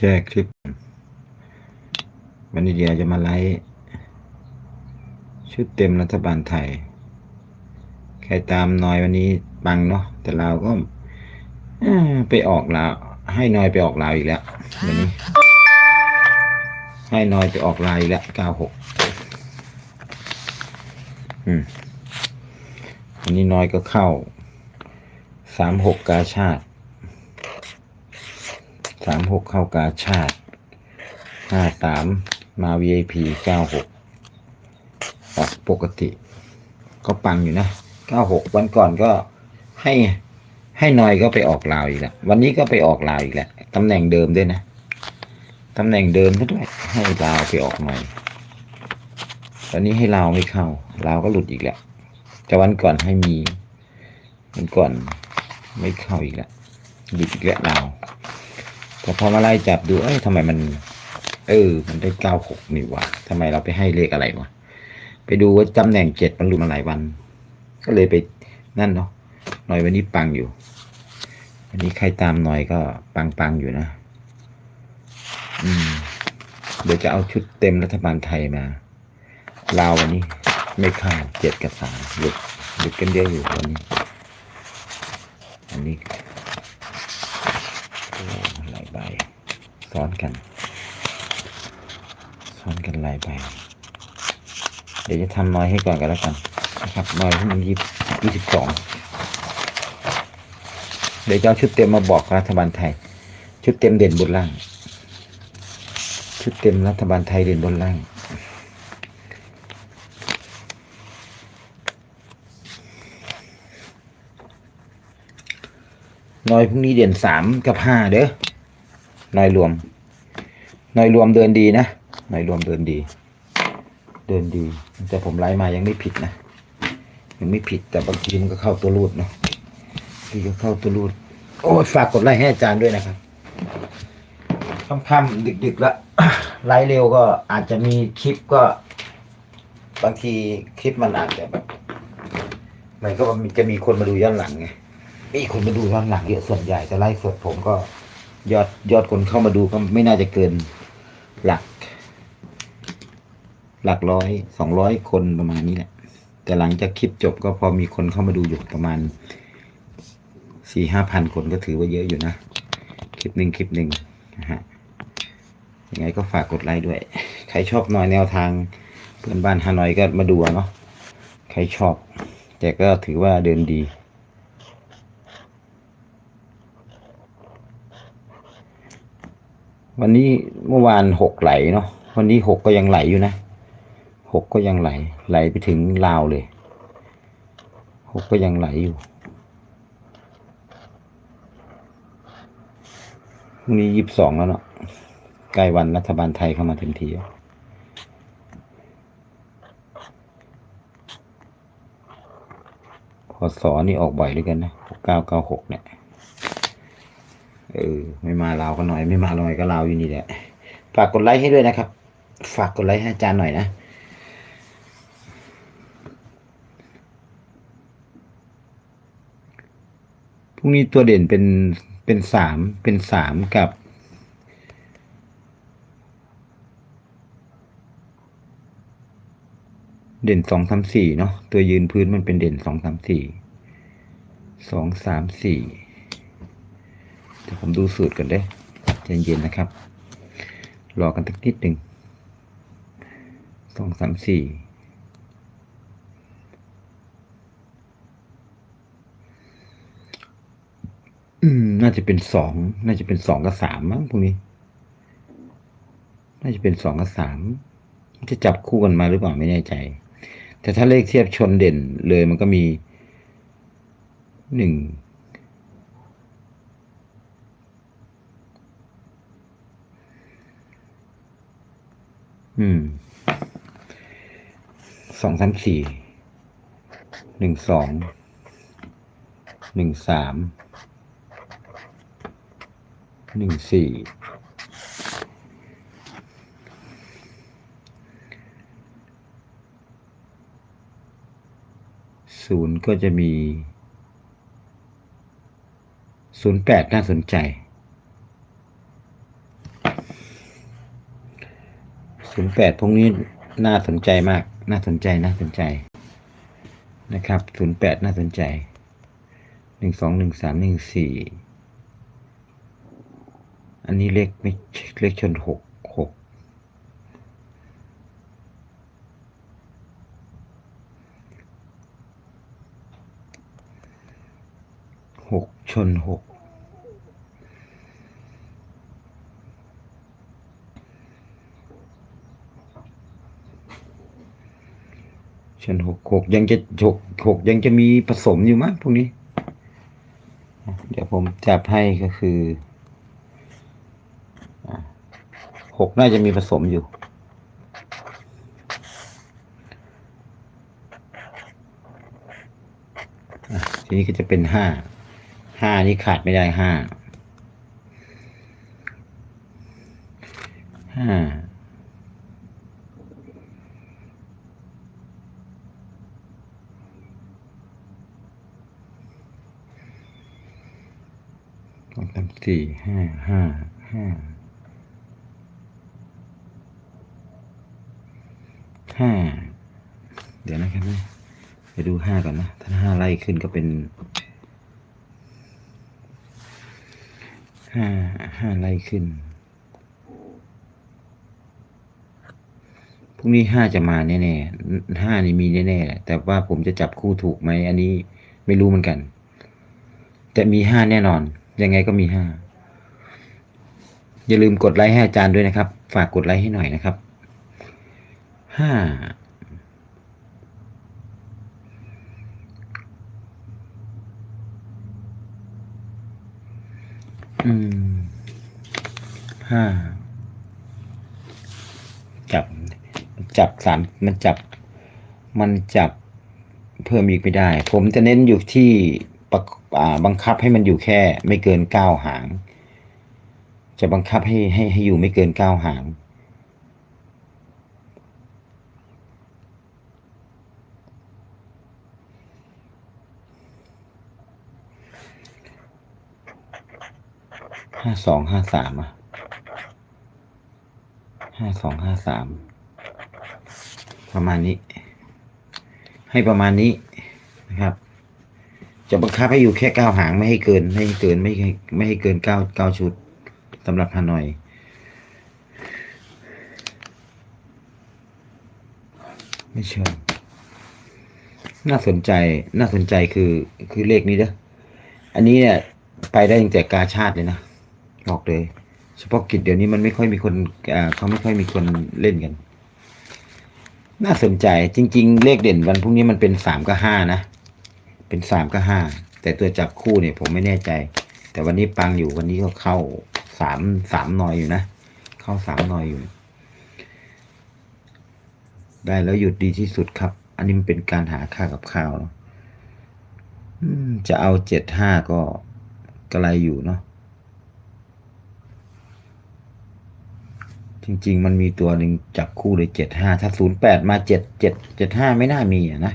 แช่คลิป วันนี้เดียจะมาไลฟ์ชุดเต็มรัฐบาลไทย ใครตามน้อยวันนี้ปังเนาะแต่เราก็ไปออกลาวให้น้อยไปออกลาวอีกแล้ววันนี้ ให้น้อยไปออกลาวอีกแล้วเก้าหกอืมวันนี้น้อยก็เข้าสามหกกาชาติ สามหกเข้ากาชาติห้าสามมา VIP เก้าหกออกปกติ ก็ปังอยู่นะเก้าหกวันก่อนก็ให้ให้น้อยก็ไปออกลาวอีกแล้ว วันนี้ก็ไปออกลาวอีกแล้วตำแหน่งเดิมด้วยนะตำแหน่งเดิมซะด้วย ให้ลาวไปออกหน่อย ตอนนี้ให้ลาวไม่เข้าลาวก็หลุดอีกแล้วแต่วันก่อนให้มีวันก่อนไม่เข้าอีกแล้วหลุดอีกแล้วลาว แต่พอมาไล่จับดูเอ้ยทำไมมัน เออ มันได้เก้าหกนี่วะทำไมเราไปให้เลขอะไรวะไปดูว่าตำแหน่งเจ็ดมันหลุดมาหลายวัน ก็เลยไปนั่นเนาะหน่อยวันนี้ปังอยู่วันนี้ใครตามหน่อยก็ปังปังอยู่นะ อืม เดี๋ยวจะเอาชุดเต็มรัฐบาลไทยมาลาววันนี้ ไม่ข้าเจ็ดกับสามหลุดหลุดกันเยอะอยู่วันนี้ อันนี้ ใบซ้อนกัน ซ้อนกันหลายใบเดี๋ยวจะทำน้อยให้ก่อนกันแล้วกันนะครับน้อยที่มันยี่ยี่สิบสองเดี๋ยวจะเอาชุดเต็มมาบอกรัฐบาลไทย ชุดเต็มเด่นบนล่าง ชุดเต็มรัฐบาลไทยเด่นบนล่างน้อยพรุ่งนี้เด่นสามกับห้าเด้อ น้อยรวมน้อยรวมเดินดีนะน้อยรวมเดินดี เดินดี แต่ผมไล่มายังไม่ผิดนะยังไม่ผิดแต่บางทีมันก็เข้าตัวรูดเนาะบางทีก็เข้าตัวรูด โอ้ยฝากกดไลค์ให้อาจารย์ด้วยนะครับค่ำๆดึกๆแล้วไลฟ์เร็วก็อาจจะมีคลิปก็ บางทีคลิปมันอาจจะแบบมันก็มันจะมีคนมาดูย้อนหลังไงมีคนมาดูย้อนหลังเยอะส่วนใหญ่แต่ไลฟ์สดผมก็ ยอดยอดคนเข้ามาดูก็ไม่น่าจะเกินหลัก หลักร้อยสองร้อยคนประมาณนี้แหละ แต่หลังจากคลิปจบก็พอมีคนเข้ามาดูอยู่ประมาณสี่ห้าพันคนก็ถือว่าเยอะอยู่นะ คลิปหนึ่งคลิปหนึ่งนะฮะยังไงก็ฝากกดไลค์ด้วย ใครชอบหน่อยแนวทางเพื่อนบ้านฮานอยก็มาดูเนาะใครชอบ แต่ก็ถือว่าเดินดี วันนี้เมื่อวานหกไหลเนาะวันนี้หกก็ยังไหลอยู่นะหกก็ยังไหล ไหลไปถึงลาวเลยหกก็ยังไหลอยู่พรุ่งนี้ยี่สิบสองแล้วเนาะใกล้วันรัฐบาลไทยเข้ามาเต็มทีแล้วพอสอนี่ออกบ่อยด้วยกันนะหกเก้าเก้าหกเนี่ย เออ ไม่มาลาวก็หน่อย ไม่มาลอยก็ลาวอยู่นี่แหละ ฝากกดไลค์ให้ด้วยนะครับ ฝากกดไลค์ให้อาจารย์หน่อยนะพรุ่งนี้ตัวเด่นเป็นเป็นสามเป็นสามกับเด่นสองสามสี่เนาะตัวยืนพื้นมันเป็นเด่นสองสามสี่สองสามสี่ ดี๋ยวผมดูสูตรกันได้ใจเย็นๆนะครับ รอกันสักนิดหนึ่งสองสามสี่น่าจะเป็นสอง น่าจะเป็นสองกับสามมั้งพวกนี้ น่าจะเป็นสองกับสามจะจับคู่กันมาหรือเปล่าไม่แน่ใจ แต่ถ้าเลขเทียบชนเด่นเลยมันก็มีหนึ่ง อืม สองสามสี่ หนึ่งสอง หนึ่งสาม หนึ่งสี่ ศูนย์ก็จะมี ศูนย์แปดน่าสนใจ ศูนย์แปดพวกนี้น่าสนใจมาก น่าสนใจน่าสนใจนะครับศูนย์แปดน่าสนใจหนึ่งสองหนึ่งสามหนึ่งสี่อันนี้เลขไม่เลขชนหกหกหกชนหก ชนหกหกยังจะหกหกยังจะมีผสมอยู่มั้งพวกนี้ เดี๋ยวผมจับให้ก็คือหกน่าจะมีผสมอยู่ทีนี้ก็จะเป็นห้า ห้านี่ขาดไม่ได้ห้า ห้า สอง สี่ห้าห้าห้าห้าเดี๋ยวนะครับนะไปดูห้าก่อนนะ ถ้าห้าไล่ขึ้นก็เป็นห้าห้าไล่ขึ้นพรุ่งนี้ห้าจะมาแน่ๆห้านี่มีแน่ๆแหละ แต่ว่าผมจะจับคู่ถูกไหม อันนี้ไม่รู้เหมือนกัน แต่มีห้าแน่นอน ยังไงก็มีห้าอย่าลืมกดไลค์ให้อาจารย์ด้วยนะครับ ฝากกดไลค์ให้หน่อยนะครับห้าอืมห้าจับ จับสามมันจับ มันจับเพิ่มอีกไม่ได้ ผมจะเน้นอยู่ที่ประ บังคับให้มันอยู่แค่ไม่เกินเก้าหาง จะบังคับให้ให้ให้อยู่ไม่เกินเก้าหาง ห้าสองห้าสามอะห้าสองห้าสามประมาณนี้ ให้ประมาณนี้นะครับ จะบังคับให้อยู่แค่เก้าหางไม่ให้เกินไม่ให้เกินไม่ให้ไม่ให้เกินเก้าเก้าชุดสำหรับฮานอย ไม่เชื่อน่าสนใจน่าสนใจคือคือเลขนี้เด้ออันนี้เนี่ยไปได้ตั้งแต่กาชาติเลยนะบอกเลย เฉพาะกิจเดี๋ยวนี้มันไม่ค่อยมีคนอ่าเขาไม่ค่อยมีคนเล่นกัน น่าสนใจจริง ๆ เลขเด่นวันพรุ่งนี้มันเป็นสามกับห้านะ เป็นสามกับห้าแต่ตัวจับคู่เนี่ยผมไม่แน่ใจ แต่วันนี้ปังอยู่วันนี้ก็เข้าสามสามหน่อยอยู่นะ เข้าสามหน่อยอยู่ ได้แล้วหยุดดีที่สุดครับ อันนี้มันเป็นการหาค่ากับข้าวเนาะจะเอาเจ็ดห้าก็กระไรอยู่เนาะจริง ๆ มันมีตัวหนึ่งจับคู่เลยเจ็ดห้าถ้าศูนย์แปดมาเจ็ดเจ็ดเจ็ดห้าไม่น่ามีอะนะ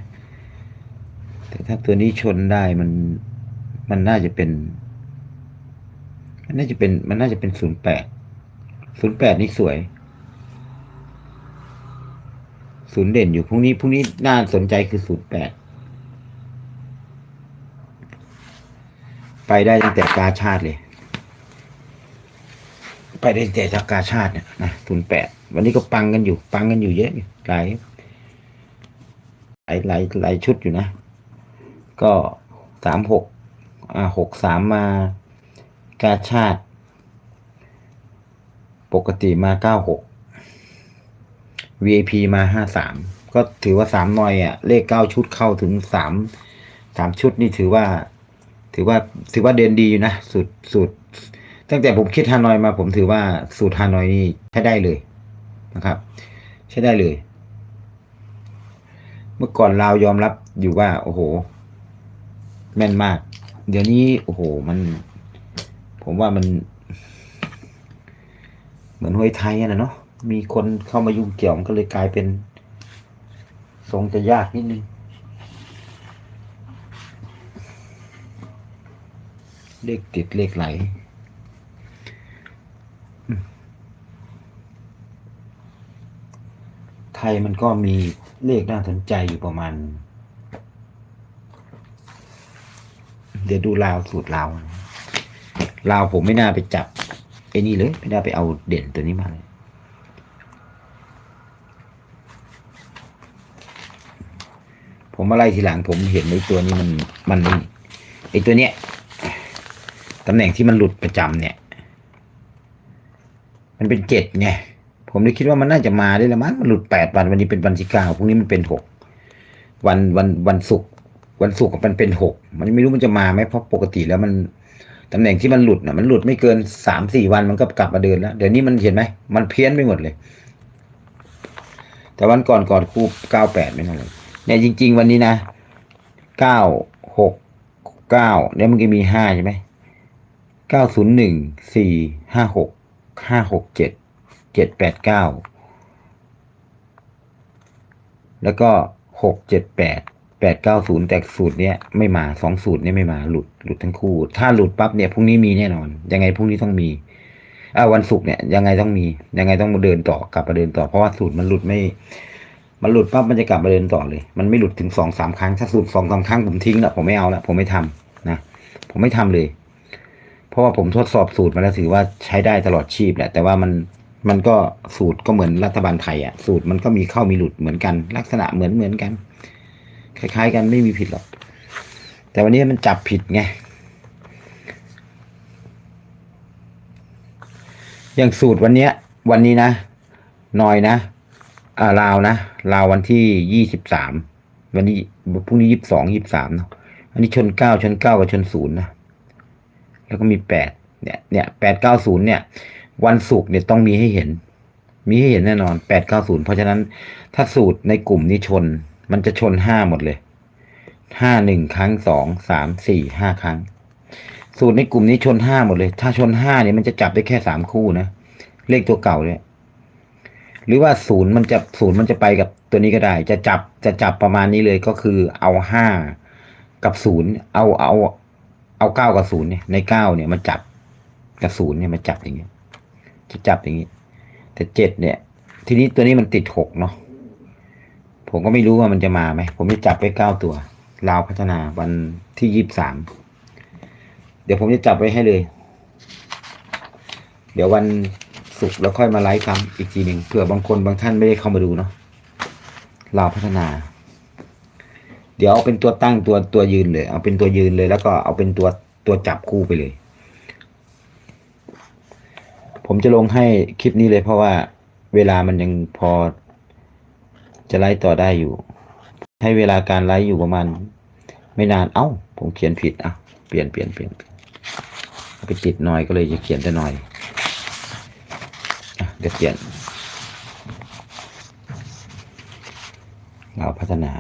แต่ถ้าตัวนี้ชนได้มันมันน่าจะเป็น มันน่าจะเป็น มันน่าจะเป็นศูนย์แปดศูนย์แปดนี่สวยศูนย์เด่นอยู่พรุ่งนี้พรุ่งนี้น่าสนใจคือศูนย์แปดไปได้ตั้งแต่กาชาติเลย ไปได้แต่จากกาชาติเนี่ยนะศูนย์แปดวันนี้ก็ปังกันอยู่ ปังกันอยู่เยอะอยู่หลายหลายหลายหลายชุดอยู่นะ ก็สามหกอ่าหกสามมากาชาติ ปกติมาเก้าหก VIP มาห้าสามก็ถือว่าสามหน่อยอะ เลขเก้าชุดเข้าถึงสามสามชุดนี่ถือว่า ถือว่าถือว่าเด่นดีอยู่นะสูตรสูตรตั้งแต่ผมคิดฮานอยมา ผมถือว่าสูตรฮานอยนี่ใช้ได้เลยนะครับ ใช้ได้เลย เมื่อก่อนลาวยอมรับอยู่ว่า โอ้โห แม่นมาก เดี๋ยวนี้โอ้โหมัน ผมว่ามัน เหมือนหวยไทยนะเนาะมีคนเข้ามายุ่งเกี่ยวมันก็เลยกลายเป็น ทรงจะยากนิดนึงเลขติดเลขไหลอทยมันก็มีเลขน่าสนใจอยู่ประมาณ เดี๋ยวดูลาวสูตรลาวลาวผมไม่น่าไปจับไอ้นี่เลย ไม่น่าไปเอาเด่นตัวนี้มาเลยผมมาไล่ทีหลังผมเห็นไอ้ตัวนี้มันมันนี่ไอ้ตัวเนี้ยตำแหน่งที่มันหลุดประจำเนี่ย มันเป็นเจ็ดไงผมเลยคิดว่ามันน่าจะมาได้แล้วมั้งมันหลุดแปดวันวันนี้เป็นวันที่เก้าพรุ่งนี้มันเป็นหกวันวันวันศุกร์ วันศุกร์มันเป็นหกมันไม่รู้มันจะมาไหมเพราะปกติแล้วมันตำแหน่งที่มันหลุดนะมันหลุดไม่เกินสามสี่วันมันก็กลับมาเดินแล้วเดี๋ยวนี้มันเห็นไหมมันเพี้ยนไปหมดเลย แต่วันก่อนก่อนคู่เก้าแปดไม่นั่นเลยเนี่ยจริง ๆ วันนี้นะเก้าหกเก้าเนี่ยมันก็มีห้าใช่ไหมเก้าศูนย์หนึ่งสี่ห้าหกห้าหกเจ็ดเจ็ดแปดเก้าแล้วก็หกเจ็ดแปด แปดเก้าศูนย์แต่สูตรเนี้ยไม่มาสองสูตรเนี้ยไม่มาหลุดหลุดทั้งคู่ ถ้าหลุดปั๊บเนี่ยพรุ่งนี้มีแน่นอน ยังไงพรุ่งนี้ต้องมีอ่าวันศุกร์เนี่ยยังไงต้องมี ยังไงต้องมาเดินต่อกลับมาเดินต่อเพราะว่าสูตรมันหลุดไม่ มันหลุดปั๊บมันจะกลับมาเดินต่อเลย มันไม่หลุดถึงสองสามครั้งถ้าสูตรสองสามครั้งผมทิ้งล้วผมไม่เอาล้วผมไม่ทำนะผมไม่ทำเลย เพราะว่าผมทดสอบสูตรมาแล้วถือว่าใช้ได้ตลอดชีพแหละแต่ว่ามันมันก็สูตรก็เหมือนรัฐบาลไทยอะสูตรมันก็มีเข้ามีหลุดเหมือนกัน ลักษณะเหมือนเหมือนกัน คล้ายๆ กันไม่มีผิดหรอก แต่วันนี้มันจับผิดไง อย่างสูตรวันเนี้ย วันนี้นะนอยนะอ่าลาวนะลาววันที่ยี่สิบสามวันนี้พรุ่งนี้ยี่สิบสองยี่สิบสามเนาะอันนี้ชนเก้าชนเก้ากับชนศูนย์นะแล้วก็มีแปดเนี่ยเนี่ยแปดเก้าศูนย์เนี่ย วันศุกร์เนี่ยต้องมีให้เห็น มีให้เห็นแน่นอนแปดเก้าศูนย์เพราะฉะนั้นถ้าสูตรในกลุ่มนี้ชน มันจะชนห้าหมดเลยห้าหนึ่งครั้งสองสามสี่ห้าครั้ง สูตรในกลุ่มนี้ชนห้าหมดเลย ถ้าชนห้าเนี่ยมันจะจับได้แค่สามคู่นะเลขตัวเก่าเนี่ยหรือว่าศูนย์มันจะศูนย์มันจะไปกับตัวนี้ก็ได้ จะจับจะจับประมาณนี้เลยก็คือเอาห้ากับศูนย์เอาเอาเอาเก้ากับศูนย์เนี่ยในเก้าเนี่ยมันจับกับศูนย์เนี่ยมันจับอย่างเงี้ยจะจับอย่างงี้ แต่เจ็ดเนี่ย ทีนี้ตัวนี้มันติดหกเนาะ ผมก็ไม่รู้ว่ามันจะมาไหม ผมจะจับไว้เก้าตัวลาวพัฒนาวันที่ยี่สิบสาม เดี๋ยวผมจะจับไว้ให้เลย เดี๋ยววันศุกร์แล้วค่อยมาไลฟ์ซ้ำอีกทีหนึ่งเผื่อบางคนบางท่านไม่ได้เข้ามาดูเนาะลาวพัฒนา เดี๋ยวเอาเป็นตัวตั้งตัวตัวยืนเลย เอาเป็นตัวยืนเลย แล้วก็เอาเป็นตัวตัวจับคู่ไปเลย ผมจะลงให้คลิปนี้เลยเพราะว่าเวลามันยังพอ จะไลฟ์ต่อได้อยู่ ให้เวลาการไลฟ์อยู่ประมาณ ไม่นานเอ้า ผมเขียนผิดอะเปลี่ยนเปลี่ยนเปลี่ยนเอาไปติดหน่อยก็เลยจะเขียนแต่หน่อยอเดี๋ยวเปลี่ยนเราพัฒนา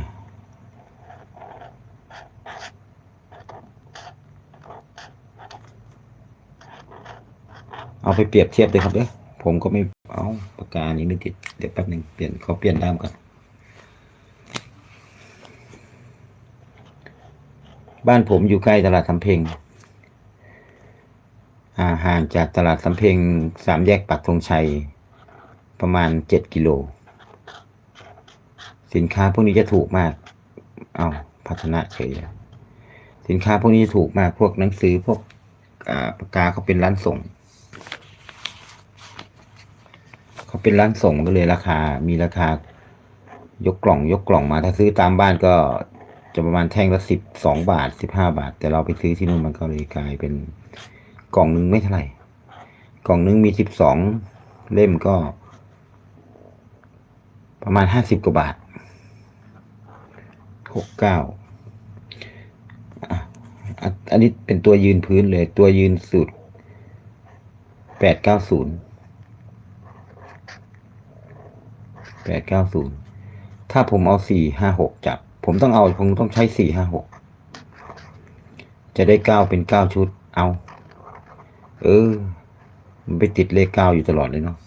เอาไปเปรียบเทียบเลยครับเด้อผมก็ไม่เอาปากกานี้ไม่ติด เดี๋ยวแป๊บหนึ่งเปลี่ยนขอเปลี่ยนด้ามก่อน บ้านผมอยู่ใกล้ตลาดสำเพ็งห่างจากตลาดสำเพ็งสามแยกปักธงชัย ประมาณเจ็ดกิโล สินค้าพวกนี้จะถูกมาก เอาพัฒนาเฉยสินค้าพวกนี้จะถูกมาก พวกหนังสือพวกปากกาเขาเป็นร้านส่ง เขาเป็นร้านส่งก็เลยราคา มีราคายกกล่องยกกล่องมา ถ้าซื้อตามบ้านก็ จะประมาณแท่งละสิบสองบาทสิบห้าบาท แต่เราไปซื้อที่นู่นมันก็เลยกลายเป็นกล่องหนึ่งไม่เท่าไหร่กล่องหนึ่งมีสิบสองเล่มก็ ประมาณห้าสิบกว่าบาทหกเก้าอันนี้เป็นตัวยืนพื้นเลย ตัวยืนสุดแปดเก้าศูนย์แปดเก้าศูนย์ถ้าผมเอาสี่ห้าหกจับ ผมต้องเอาผมต้องใช้สี่ห้าหกจะได้เก้าเป็นเก้าชุด เอา เออ มันไปติดเลขเก้าอยู่ตลอดเลยเนาะ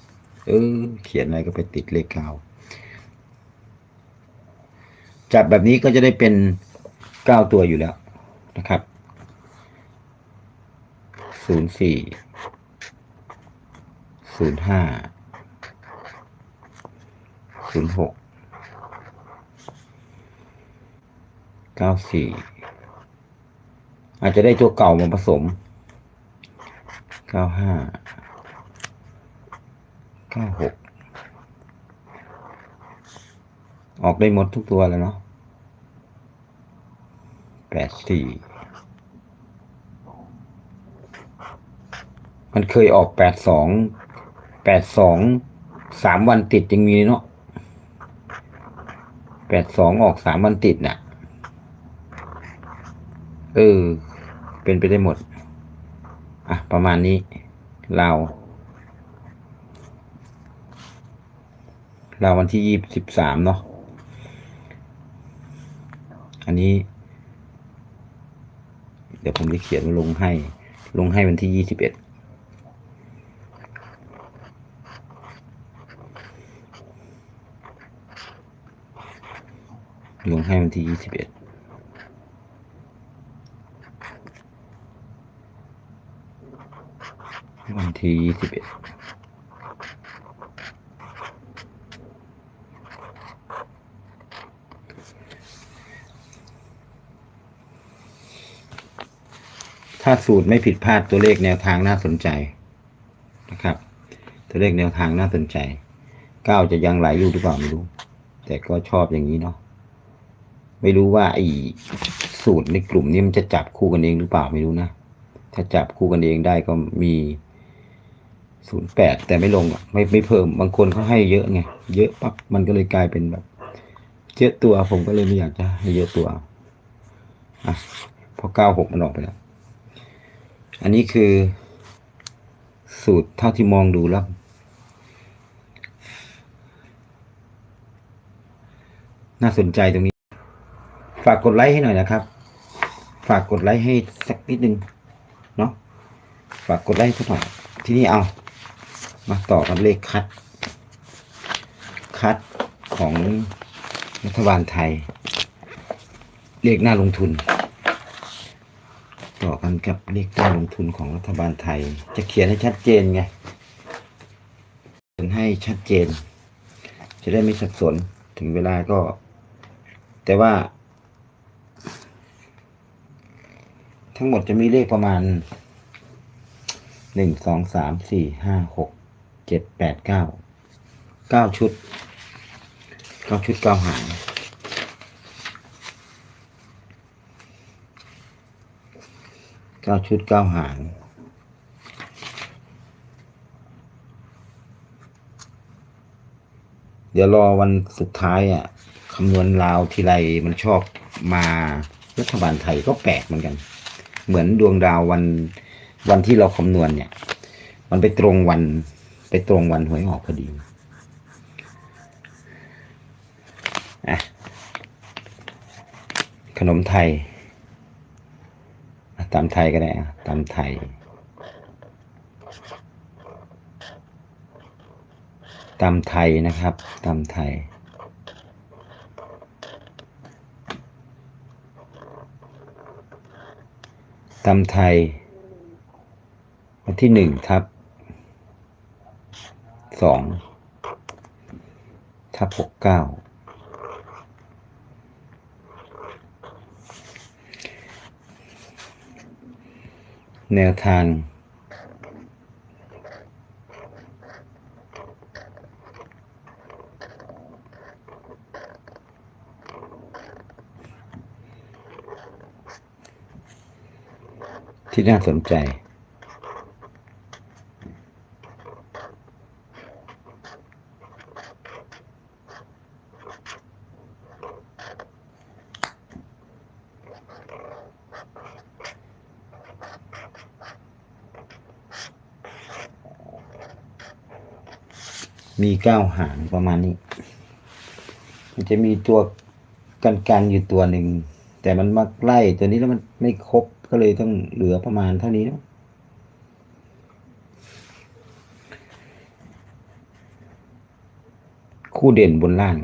เออ เขียนอะไรก็ไปติดเลขเก้า จับแบบนี้ก็จะได้เป็นเก้าตัวอยู่แล้วนะครับ ศูนย์สี่ ศูนย์ห้า ศูนย์หก เก้าสี่อาจจะได้ตัวเก่ามาผสมเก้าห้าเก้าหกออกได้หมดทุกตัวแล้วเนาะแปดสี่มันเคยออกแปดสองแปดสองสามวันติดยังมีเนาะแปดสองออกสามวันติดน่ะ เออ เป็นไปได้หมด อะ ประมาณนี้เราเราวันที่ยี่สิบสามเนาะ อันนี้ เดี๋ยวผมจะเขียนลงให้ ลงให้วันที่ยี่สิบเอ็ดลงให้วันที่ยี่สิบเอ็ด วันที่ยี่สิบเอ็ดถ้าสูตรไม่ผิดพลาดตัวเลขแนวทางน่าสนใจนะครับ ตัวเลขแนวทางน่าสนใจก้าวจะยังไหลอยู่หรือเปล่าไม่รู้ แต่ก็ชอบอย่างนี้เนาะไม่รู้ว่าไอ้สูตรในกลุ่มนี้มันจะจับคู่กันเองหรือเปล่าไม่รู้นะถ้าจับคู่กันเองได้ก็มี ศูนย์แปดแต่ไม่ลงอะไม่ไม่เพิ่มบางคนเขาให้เยอะไงเยอะปั๊บมันก็เลยกลายเป็นแบบเยอะตัวผมก็เลยไม่อยากจะให้เยอะตัวอะพอเก้าหกมันออกไปแล้ว อันนี้คือ สูตรเท่าที่มองดูแล้วน่าสนใจตรงนี้ ฝากกดไลค์ให้หน่อยนะครับ ฝากกดไลค์ให้สักนิดนึงเนาะฝากกดไลค์สักหน่อยที่นี้เอา มาต่อกับเลขคัด คัดของรัฐบาลไทย เลขหน้าลงทุน ต่อกันกับเลขหน้าลงทุนของรัฐบาลไทย จะเขียนให้ชัดเจนไงเขียนให้ชัดเจน จะได้ไม่สับสนถึงเวลาก็ แต่ว่า ทั้งหมดจะมีเลขประมาณหนึ่งสองสามสี่ห้าหก เจ็ดแปดเก้าเก้าชุดเก้าชุดเก้าหางเก้าชุดเก้าหางเดี๋ยวรอวันสุดท้ายอะคำนวณลาวทีไรมันชอบมารัฐบาลไทยก็แปลกเหมือนกัน เหมือนดวงดาววันวันที่เราคำนวณเนี่ย มันไปตรงวัน ตรงวันหวยออกพอดีอะขนมไทยอะตำไทยก็ได้อะตำไทยตำไทยนะครับตำไทยตำไทย วันที่หนึ่งทับ สองทับหกเก้าแนวทางที่น่าสนใจ มีเก้าหางประมาณนี้ มันจะมีตัวกันกันๆอยู่ตัวหนึ่ง แต่มันมาไล่ตัวนี้แล้วมันไม่ครบก็เลยต้องเหลือประมาณเท่านี้นะคู่เด่นบนล่าง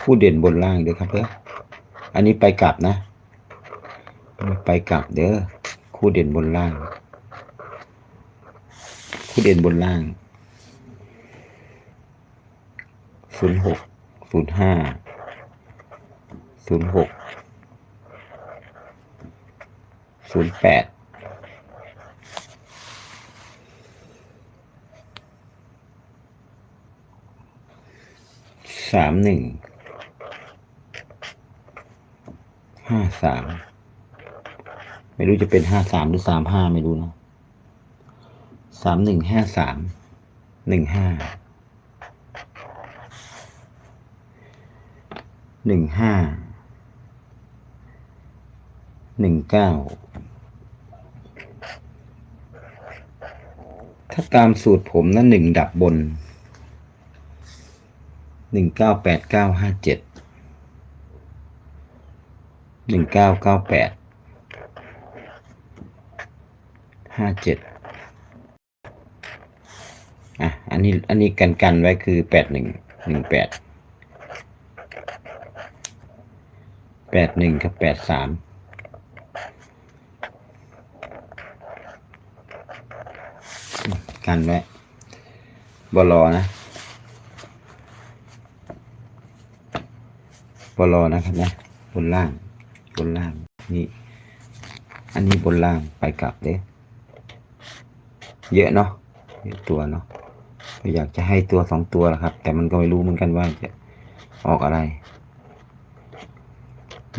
คู่เด่นบนล่างเด้อครับเพื่ออันนี้ไปกลับนะ ไปกลับเด้อคู่เด่นบนล่าง คู่เด่นบนล่างศูนย์หกศูนย์ห้าศูนย์หกศูนย์แปดสามหนึ่งห้าสาม ไม่รู้จะเป็นห้าสามหรือสามห้าไม่รู้นะสามหนึ่งห้าสามหนึ่งห้าหนึ่งห้าหนึ่งเก้าถ้าตามสูตรผมนะหนึ่งดับบนหนึ่งเก้าแปดเก้าห้าเจ็ดหนึ่งเก้าเก้าแปด ห้าเจ็ดอะ อันนี้ อันนี้กันกันไว้คือแปดหนึ่งหนึ่งแปดแปดหนึ่งกับแปดสามกันไว้บลอนะบลอนะครับนะ บนล่าง บนล่าง นี่ อันนี้บนล่างไปกลับเด้ เยอะเนาะเยอะตัวเนาะอยากจะให้ตัวสองตัวแหละครับ แต่มันก็ไม่รู้เหมือนกันว่าจะออกอะไร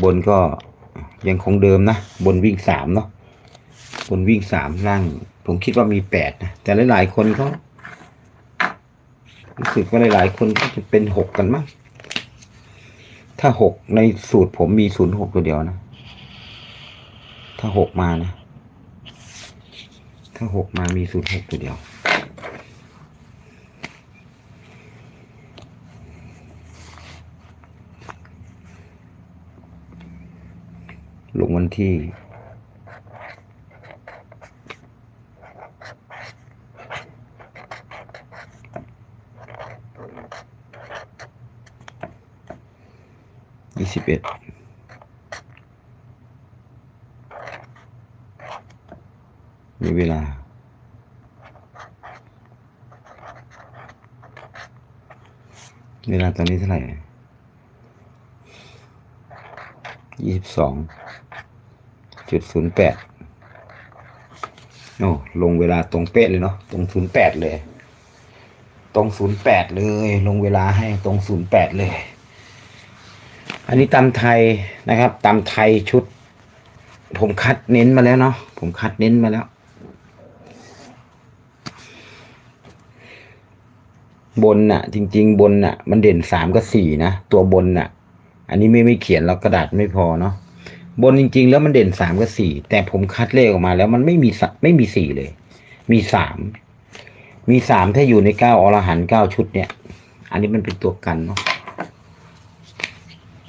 บนก็ยังคงเดิมนะ บนวิ่งสามเนาะบนวิ่งสามล่าง ผมคิดว่ามีแปดนะแต่หลายๆคนเขารู้สึกว่าหลายๆคนก็จะเป็นหกกันมั้งถ้าหกในสูตรผมมีศูนย์หกตัวเดียวนะ ถ้าหกมานะ ถ้าหกมามีศูนย์หกตัวเดียว ลงวันที่ยี่สิบเอ็ด เวลา เวลาตอนนี้เท่าไหร่ยี่สิบสองจุดศูนย์แปดโอ้ลงเวลาตรงเป๊ะเลยเนาะตรงศูนย์แปดเลย ตรงศูนย์แปดเลย ลงเวลาให้ตรงศูนย์แปดเลย อันนี้ตำไทยนะครับตำไทยชุด ผมคัดเน้นมาแล้วเนาะผมคัดเน้นมาแล้ว บนน่ะ จริง ๆ บนน่ะ มันเด่นสามกับสี่นะตัวบนน่ะ อันนี้ไม่ไม่เขียนแล้วกระดาษไม่พอเนาะบนจริง ๆ แล้วมันเด่นสามกับสี่แต่ผมคัดเลขออกมาแล้วมันไม่มีสไม่มีสี่เลย มีสามมีสามถ้าอยู่ในเก้าอรหันเก้าชุดเนี่ย อันนี้มันเป็นตัวกันเนาะ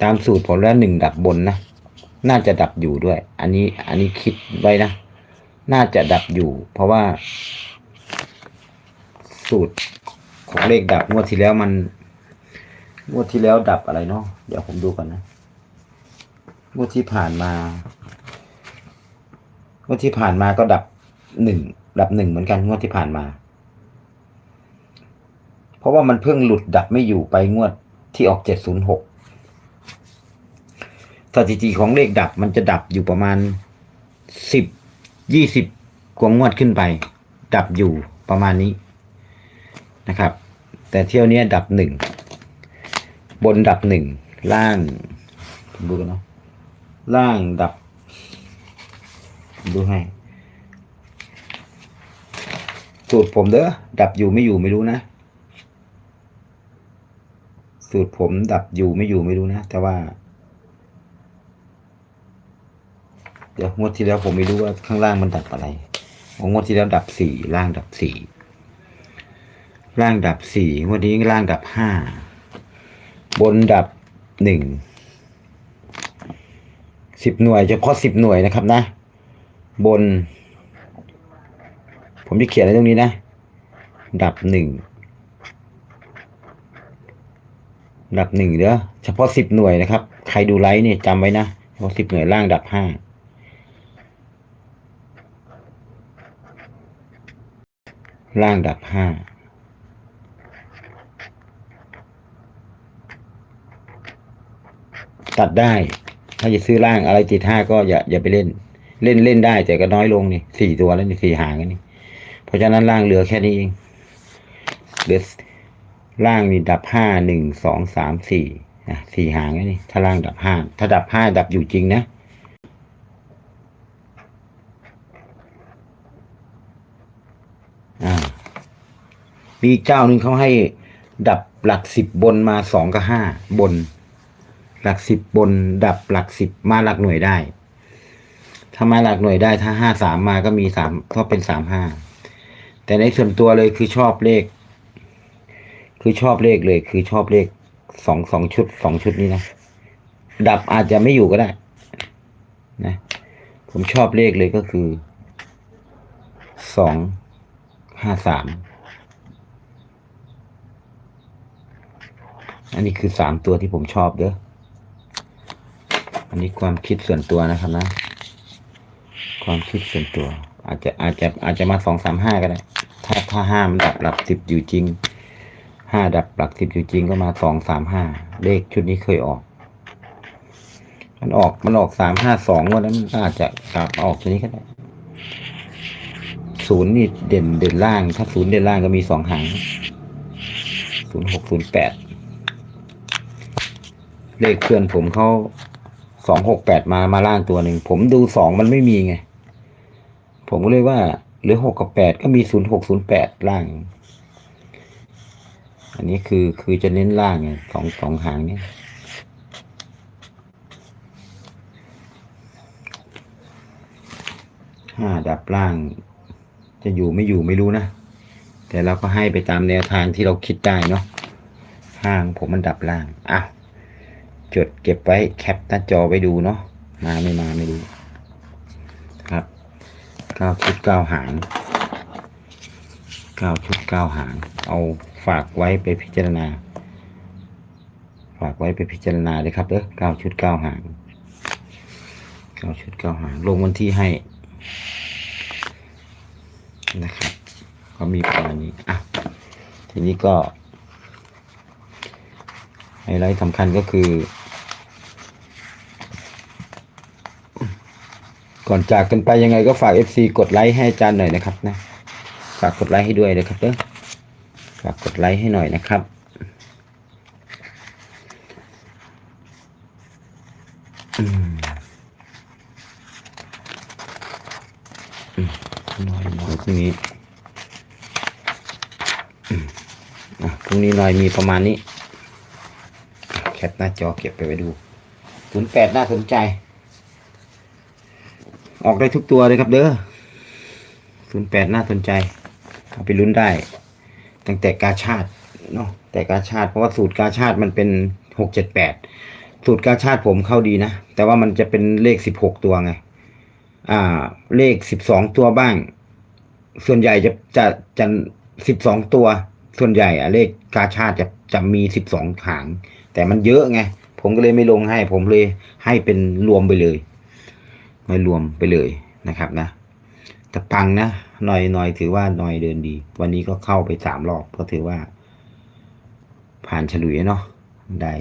ตามสูตรผมแล้วหนึ่งดับบนนะน่าจะดับอยู่ด้วย อันนี้ อันนี้คิดไว้นะ น่าจะดับอยู่ เพราะว่า สูตร ของเลขดับงวดที่แล้วมันงวดที่แล้วดับอะไรเนาะเดี๋ยวผมดูก่อนนะงวดที่ผ่านมางวดที่ผ่านมาก็ดับหนึ่งดับหนึ่งเหมือนกันงวดที่ผ่านมา เพราะว่ามันเพิ่งหลุดดับไม่อยู่ไปงวดที่ออกเจ็ดศูนย์หกสถิติของเลขดับมันจะดับอยู่ประมาณสิบยี่สิบกว่างวดขึ้นไป ดับอยู่ประมาณนี้นะครับ แต่เที่ยวนี้ดับหนึ่ง บนดับหนึ่ง ล่างดูกันเนาะล่างดับ ดูให้สูตรผมเด้อดับอยู่ไม่อยู่ไม่รู้นะ สูตรผมดับอยู่ไม่อยู่ไม่รู้นะ แต่ว่า เดี๋ยวงวดที่แล้วผมไม่รู้ว่าข้างล่างมันดับอะไรงวดที่แล้วดับสี่ล่างดับสี่ ล่างดับสี่วดนี้ล่างดับห้าบนดับหนึ่งสิบหน่วยเฉพาะสิบหน่วยนะครับนะ บน ผมจะเขียนอะไรตรงนี้นะ ดับหนึ่งดับหนึ่งเด้อเฉพาะสิบหน่วยนะครับ ใครดูไลฟ์เนี่ยจำไว้นะเฉพาะสิบหน่วยล่างดับห้าล่างดับห้า ตัดได้ ถ้าจะซื้อล่างอะไรติดห้าก็อย่าอย่าไปเล่น เล่นเล่นได้แต่ก็น้อยลงนี่สี่ตัวแล้วนี่สี่หางนี่ เพราะฉะนั้นล่างเหลือแค่นี้เองเหลือล่างนี่ดับห้าหนึ่งสองสามสี่อะสี่หางนี่ ถ้าล่างดับห้าถ้าดับห้าดับอยู่จริงนะอ่ามีเจ้าหนึ่งเขาให้ดับหลักสิบบนมาสองกับห้าบน หลักสิบบนดับหลักสิบมาหลักหน่วยได้ ถ้ามาหลักหน่วยได้ถ้าห้าสามมาก็มีสามก็เป็นสามห้าแต่ในส่วนตัวเลยคือชอบเลข คือชอบเลขเลย คือชอบเลขสองสองชุดสองชุดนี้นะดับอาจจะไม่อยู่ก็ได้ นะ ผมชอบเลขเลยก็คือสองห้าสามอันนี้คือสามตัวที่ผมชอบเด้อ อันนี้ความคิดส่วนตัวนะครับนะ ความคิดส่วนตัว อาจจะอาจจะอาจจะมาสองสามห้าก็ได้ ถ้าถ้าห้ามันดับหลักสิบอยู่จริงห้าดับหลักสิบอยู่จริงก็มาสองสามห้าเลขชุดนี้เคยออก มันออกมันออกสามห้าสองวันนั้นมันก็อาจจะกลับออกตัวนี้ก็ได้ศูนย์นี่เด่นเด่นล่าง ถ้าศูนย์เด่นล่างก็มีสองหางศูนย์หกศูนย์แปดเลขเพื่อนผมเขา สองหกแปดมามาล่างตัวหนึ่ง ผมดูสองมันไม่มีไง ผมก็เลยว่าหรือหกกับแปดก็มีศูนย์หกศูนย์แปดล่าง อันนี้คือคือจะเน้นล่างไงสองสองหางเนี่ยห้าดับล่าง จะอยู่ไม่อยู่ไม่รู้นะ แต่เราก็ให้ไปตามแนวทางที่เราคิดได้เนาะห้างผมมันดับล่างอะ จดเก็บไว้แคปหน้าจอไว้ดูเนาะมาไม่มาไม่รู้ครับเก้าชุดเก้าหางเก้าชุดเก้าหาง เอาฝากไว้ไปพิจารณา ฝากไว้ไปพิจารณาเลยครับเด้อเก้าชุดเก้าหางเก้าชุดเก้าหาง ลงวันที่ให้นะครับก็มีประมาณนี้อะทีนี้ก็ไฮไลท์สำคัญก็คือ ก่อนจากกันไปยังไงก็ฝาก FC กดไลค์ให้อาจารย์หน่อยนะครับนะฝากกดไลค์ให้ด้วยนะครับเด้อฝากกดไลค์ให้หน่อยนะครับอืมอืมน้อยน้อยพรุ่งนี้อืมอะพรุ่งนี้หน่อยมีประมาณนี้ แคปหน้าจอเก็บไปไว้ดูศูนย์แปดน่าสนใจ ออกได้ทุกตัวเลยครับเด้อศูนย์แปดน่าสนใจเอาไปลุ้นได้ ตั้งแต่กาชาติเนาะแต่กาชาติเพราะว่าสูตรกาชาติมันเป็นหกเจ็ดแปดสูตรกาชาติผมเข้าดีนะ แต่ว่ามันจะเป็นเลขสิบหกตัวไง อ่า เลขสิบสองตัวบ้าง ส่วนใหญ่จะจะจะสิบสองตัว ส่วนใหญ่อะเลขกาชาติจะจะมีสิบสองหาง แต่มันเยอะไง ผมก็เลยไม่ลงให้ ผมเลยให้เป็นรวมไปเลย ไม่รวมไปเลยนะครับนะแต่ปังนะหน่อยหน่อยถือว่าหน่อยเดินดี วันนี้ก็เข้าไปสามรอบก็ถือว่า ผ่านฉลุยเนาะได้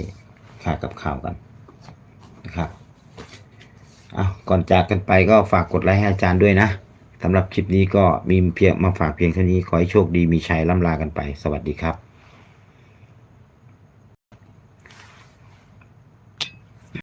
ค่ากับข่าวกันนะครับเอาก่อนจากกันไปก็ฝากกดไลค์ให้อาจารย์ด้วยนะสำหรับคลิปนี้ก็มีเพียงมาฝากเพียงเท่านี้ขอให้โชคดีมีชัยล่ำลากันไป สวัสดีครับ